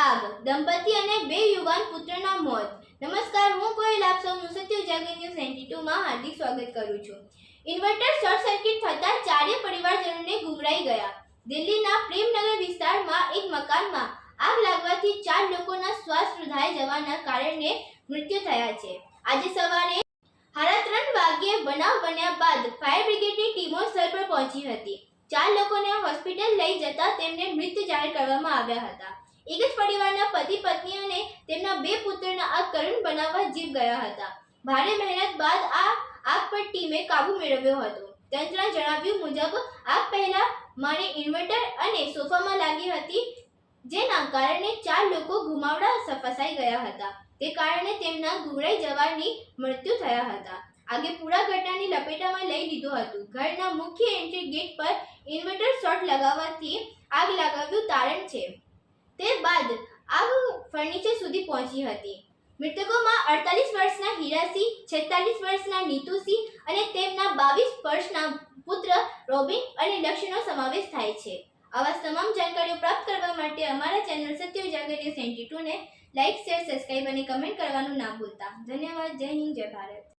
આગ, દંપતી અને બે યુવાન પુત્રના મોત. નમસ્કાર, હું કોઈ આપ સૌનું સત્ય ઉજાગર ન્યૂઝ નાઇન્ટી ટુમાં હાર્દિક સ્વાગત કરું છું. ઇન્વર્ટર શોર્ટ સર્કિટ થતાં ચારે પરિવારજનોને ગુમરાઈ ગયા. દિલ્હીના પ્રેમનગર વિસ્તારમાં એક મકાનમાં આગ લાગવાથી ચાર લોકોના શ્વાસ રૂધાઈ જવાના કારણે મૃત્યુ થયા છે. આજે સવારે હારા ત્રણ વાગ્યે બનાવ બન્યા બાદ ફાયર બ્રિગેડની ટીમો સ્થળ પર પહોંચી હતી. ચાર લોકોને હોસ્પિટલ લઈ જતા તેમને મૃત જાહેર કરવામાં આવ્યા હતા. એક જ પરિવારના પતિ પત્ની અને તેમના બે પુત્રના આ કરુણ બનાવવા જીવ ગયા હતા. ભારે મહેનત બાદ આ આગ પર ટીમે કાબુ મેળવ્યો હતો. તંત્ર જણાવ્યું મુજબ, આગ પહેલા મારે ઇન્વર્ટર અને સોફામાં લાગી હતી, જેના કારણે ચાર લોકો ગુમાવડા ફસાઈ ગયા હતા. તે કારણે તેમના ગુમરાઈ જવાની મૃત્યુ થયા હતા. આગે પૂરા ઘટનાની લપેટામાં લઈ લીધું હતું. ઘરના મુખ્ય એન્ટ્રી ગેટ પર ઇન્વર્ટર શોર્ટ લગાવવાથી આગ લગાવ્યું તારણ છે. તે બાદ આગ ફર્નિચર સુધી પહોંચી હતી. મૃતકોમાં અડતાલીસ વર્ષના હીરાસિંહ, છેતાલીસ વર્ષના નીતુસિંહ અને તેમના બાવીસ વર્ષના પુત્ર રોબિન અને લક્ષ્યનો સમાવેશ થાય છે. આવા તમામ જાણકારીઓ પ્રાપ્ત કરવા માટે અમારા ચેનલ સત્ય ઉજાગર ન્યૂઝ 92 ને લાઇક શેર સબસ્ક્રાઇબ અને કમેન્ટ કરવાનું ના ભૂલતા. ધન્યવાદ. જય હિન્દ, જય ભારત.